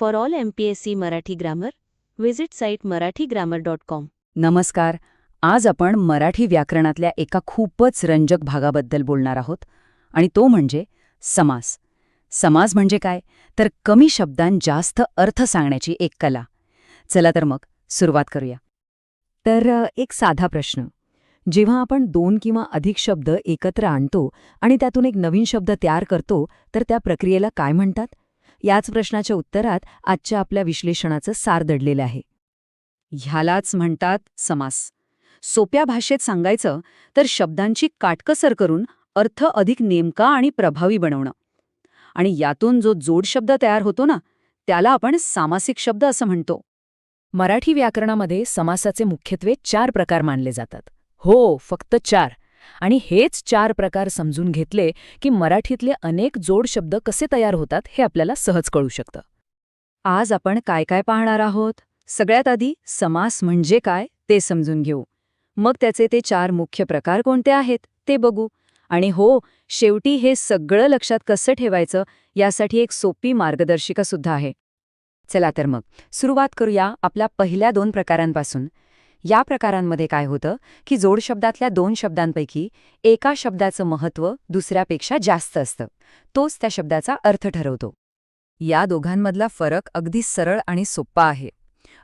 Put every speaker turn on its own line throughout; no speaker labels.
For all M P S C Marathi grammar visit site Marathi grammar dot com.
नमस्कार. आज आपण मराठी व्याकरणातल्या एका खूपच रंजक भागाबद्दल बोलणार आहोत आणि तो म्हणजे समास. समास म्हणजे काय? तर कमी शब्दांत जास्त अर्थ सांगण्याची एक कला. चला तर मग सुरुवात करूया. तर एक साधा प्रश्न. जेव्हा आपण दोन किंवा अधिक शब्द एकत्र आणतो आणि त्यातून एक नवीन शब्द तयार करतो तर त्या प्रक्रियेला काय म्हणतात? याच प्रश्नाच्या उत्तरात आजच्या आपल्या विश्लेषणाचं सार दडलेलं आहे. ह्यालाच म्हणतात समास. सोप्या भाषेत सांगायचं तर शब्दांची काटकसर करून अर्थ अधिक नेमका आणि प्रभावी बनवणं. आणि यातून जो जोडशब्द तयार होतो ना त्याला आपण सामासिक शब्द असं म्हणतो. मराठी व्याकरणामध्ये समासाचे मुख्यत्वे चार प्रकार मानले जातात. हो फक्त चार. आणि हेच चार प्रकार समजून घेतले की मराठीतले अनेक जोड शब्द कसे तयार होतात हे आपल्याला सहज कळू शकतं. आज आपण काय काय पाहणार आहोत? सगळ्यात आधी समास म्हणजे काय ते समजून घेऊ. मग त्याचे ते चार मुख्य प्रकार कोणते आहेत ते बघू. आणि हो शेवटी हे सगळं लक्षात कसं ठेवायचं यासाठी एक सोपी मार्गदर्शिका सुद्धा आहे. चला तर मग सुरुवात करूया आपल्या पहिल्या दोन प्रकारांपासून. या प्रकारांमध्ये काय होतं की जोडशब्दातल्या दोन शब्दांपैकी एका शब्दाचं महत्त्व दुसऱ्यापेक्षा जास्त असतं. तोच त्या शब्दाचा अर्थ ठरवतो. या दोघांमधला फरक अगदी सरळ आणि सोप्पा आहे.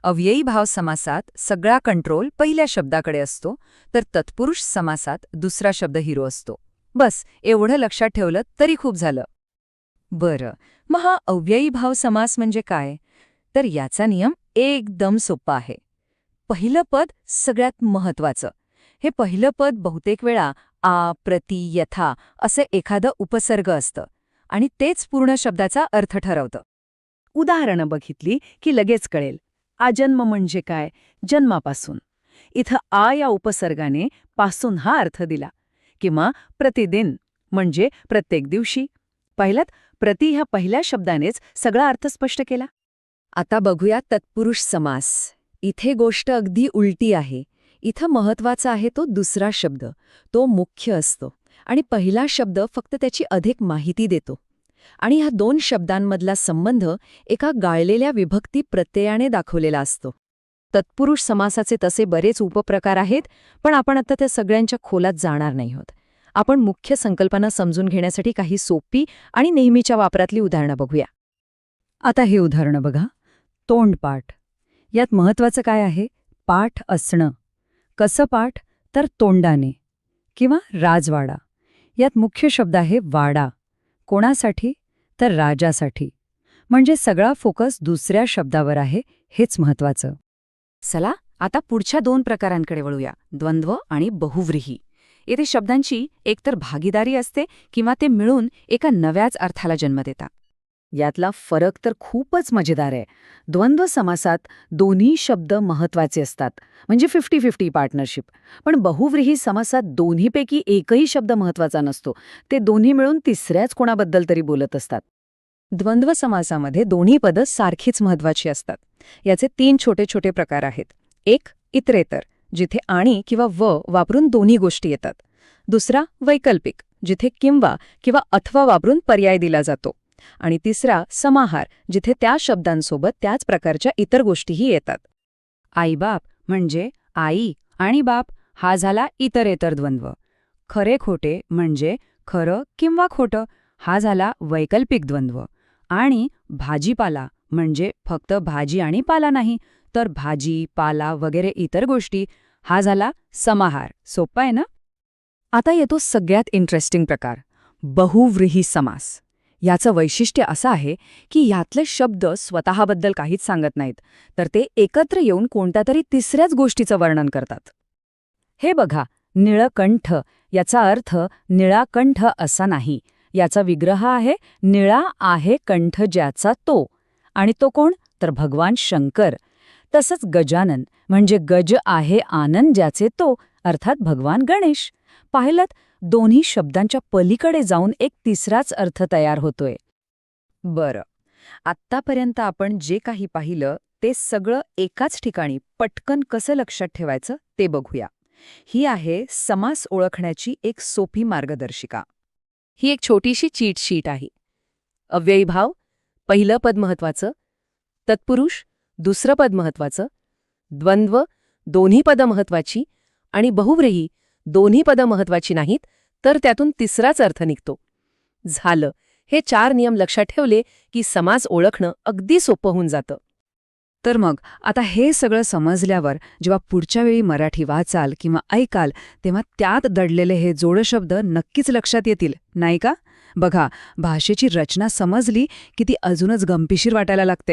अव्ययी भाव समासात सगळा कंट्रोल पहिल्या शब्दाकडे असतो तर तत्पुरुष समासात दुसरा शब्द हिरो असतो. बस एवढं लक्षात ठेवलं तरी खूप झालं. बरं मग हा अव्ययी भाव समास म्हणजे काय? तर याचा नियम एकदम सोपा आहे. पहिलं पद सगळ्यात महत्वाचं हे पहिलं पद बहुतेक वेळा आ प्रति यथा असं एखादं उपसर्ग असतं आणि तेच पूर्ण शब्दाचा अर्थ ठरवतं. उदाहरणं बघितली की लगेच कळेल. आजन्म म्हणजे काय? जन्मापासून. इथं आ या उपसर्गाने पासून हा अर्थ दिला. किंवा प्रतिदिन म्हणजे प्रत्येक दिवशी. पहिल्यात प्रति ह्या पहिल्या शब्दानेच सगळा अर्थ स्पष्ट केला. आता बघूया तत्पुरुष समास. इथे गोष्ट अगदी उलटी आहे. इथं महत्त्वाचा आहे तो दुसरा शब्द. तो मुख्य असतो. आणि पहिला शब्द फक्त त्याची अधिक माहिती देतो. आणि ह्या दोन शब्दांमधला संबंध एका गाळलेल्या विभक्ती प्रत्ययाने दाखवलेला असतो. तत्पुरुष समासाचे तसे बरेच उपप्रकार आहेत पण आपण आता त्या सगळ्यांच्या खोलात जाणार नाही आहोत. आपण मुख्य संकल्पना समजून घेण्यासाठी काही सोपी आणि नेहमीच्या वापरातली उदाहरणं बघूया. आता हे उदाहरणं बघा. तोंडपाठ. यात महत्वाचं काय आहे? पाठ असणं. कसं पाठ? तर तोंडाने. किंवा राजवाडा. यात मुख्य शब्द आहे वाडा. कोणासाठी? तर राजासाठी. म्हणजे सगळा फोकस दुसऱ्या शब्दावर आहे हेच महत्वाचं चला आता पुढच्या दोन प्रकारांकडे वळूया. द्वंद्व आणि बहुव्रीही. येथे शब्दांची एकतर भागीदारी असते किंवा ते मिळून एका नव्याच अर्थाला जन्म देतात यातला फरक तर खूपच मजेदार आहे. द्वंद्व समासात दोन्ही शब्द महत्त्वाचे असतात. म्हणजे फिफ्टी फिफ्टी पार्टनरशिप पण बहुव्रीही समासात दोन्हीपैकी एकही शब्द महत्त्वाचा नसतो. ते दोन्ही मिळून तिसऱ्याच कोणाबद्दल तरी बोलत असतात. द्वंद्व समासामध्ये दोन्ही पदं सारखीच महत्वाची असतात. याचे तीन छोटे छोटे प्रकार आहेत. एक इतरेतर जिथे आणि किंवा व वापरून दोन्ही गोष्टी येतात. दुसरा वैकल्पिक जिथे किंवा किंवा अथवा वापरून पर्याय दिला जातो. आणि तिसरा समाहार जिथे त्या शब्दांसोबत त्याच प्रकारच्या इतर गोष्टीही येतात. आईबाप म्हणजे आई आणि बाप हा झाला इतरेतर द्वंद्व. खरे खोटे म्हणजे खरं किंवा खोटं हा झाला वैकल्पिक द्वंद्व. आणि भाजीपाला म्हणजे फक्त भाजी आणि पाला नाही तर भाजी पाला वगैरे इतर गोष्टी हा झाला समाहार. सोपा आहे ना? आता येतो सगळ्यात इंटरेस्टिंग प्रकार. बहुव्रीही समास. याचं वैशिष्ट्य असं आहे की यातले शब्द स्वतःबद्दल काहीच सांगत नाहीत तर ते एकत्र येऊन कोणत्या तरी तिसऱ्याच गोष्टीचं वर्णन करतात. हे बघा निळकंठ याचा अर्थ निळाकंठ असा नाही. याचा विग्रह आहे निळा आहे कंठ ज्याचा तो. आणि तो कोण? तर भगवान शंकर. तसंच गजानन म्हणजे गज आहे आनंद ज्याचे तो अर्थात भगवान गणेश. पाहिलं दोन्ही शब्दांच्या पलीकडे जाऊन एक तिसराच अर्थ तयार होतोय. बरं. आत्तापर्यंत आपण जे काही पाहिलं ते सगळं एकाच ठिकाणी पटकन कसं लक्षात ठेवायचं ते बघूया. ही आहे समास ओळखण्याची एक सोपी मार्गदर्शिका. ही एक छोटीशी चीट शीट आहे. अव्ययी भाव पहिलं पद महत्वाचं
तत्पुरुष दुसरं पद महत्वाचं द्वंद्व दोन्ही पदं महत्वाची आणि बहुव्रीही दोन्ही पदं महत्वाची नाहीत तर त्यातून तिसराच अर्थ निघतो. झालं. हे चार नियम लक्षात ठेवले की समाज ओळखणं अगदी सोपं होऊन जातं.
तर मग आता हे सगळं समजल्यावर जेव्हा पुढच्या वेळी मराठी वाचाल किंवा ऐकाल तेव्हा त्यात दडलेले हे जोडशब्द नक्कीच लक्षात येतील नाही का? बघा भाषेची रचना समजली की ती अजूनच गमतीशीर वाटायला लागते.